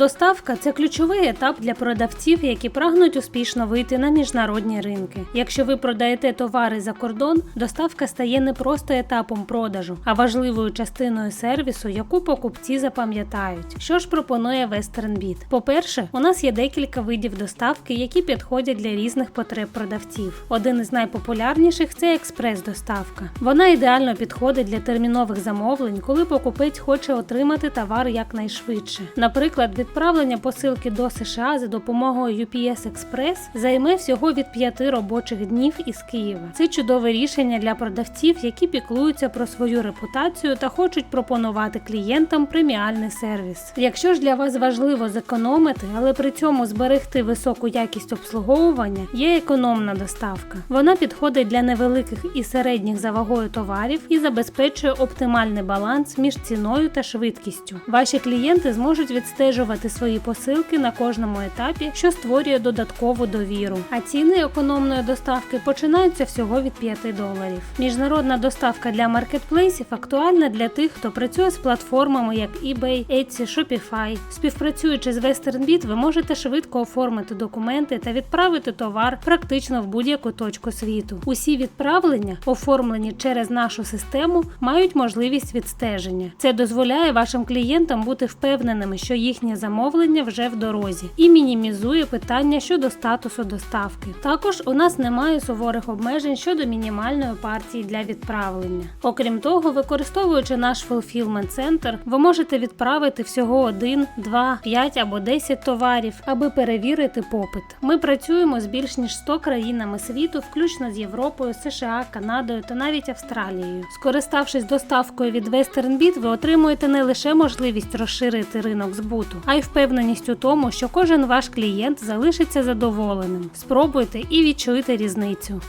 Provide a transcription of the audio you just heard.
Доставка це ключовий етап для продавців, які прагнуть успішно вийти на міжнародні ринки. Якщо ви продаєте товари за кордон, доставка стає не просто етапом продажу, а важливою частиною сервісу, яку покупці запам'ятають. Що ж пропонує WesternBit? По-перше, у нас є декілька видів доставки, які підходять для різних потреб продавців. Один із найпопулярніших це експрес-доставка. Вона ідеально підходить для термінових замовлень, коли покупець хоче отримати товар якнайшвидше. Наприклад, відправлення посилки до США за допомогою UPS Express займе всього від 5 робочих днів із Києва. Це чудове рішення для продавців, які піклуються про свою репутацію та хочуть пропонувати клієнтам преміальний сервіс. Якщо ж для вас важливо зекономити, але при цьому зберегти високу якість обслуговування, є економна доставка. Вона підходить для невеликих і середніх за вагою товарів і забезпечує оптимальний баланс між ціною та швидкістю. Ваші клієнти зможуть відстежувати свої посилки на кожному етапі, що створює додаткову довіру. А ціни економної доставки починаються всього від 5 доларів. Міжнародна доставка для маркетплейсів актуальна для тих, хто працює з платформами як eBay, Etsy, Shopify. Співпрацюючи з WesternBit, ви можете швидко оформити документи та відправити товар практично в будь-яку точку світу. Усі відправлення, оформлені через нашу систему, мають можливість відстеження. Це дозволяє вашим клієнтам бути впевненими, що їхнє замовлення вже в дорозі, і мінімізує питання щодо статусу доставки. Також у нас немає суворих обмежень щодо мінімальної партії для відправлення. Окрім того, використовуючи наш fulfillment центр, ви можете відправити всього 1, 2, 5 або 10 товарів, аби перевірити попит. Ми працюємо з більш ніж 100 країнами світу, включно з Європою, США, Канадою та навіть Австралією. Скориставшись доставкою від WesternBit, ви отримуєте не лише можливість розширити ринок збуту, а й впевненість у тому, що кожен ваш клієнт залишиться задоволеним. Спробуйте і відчуйте різницю.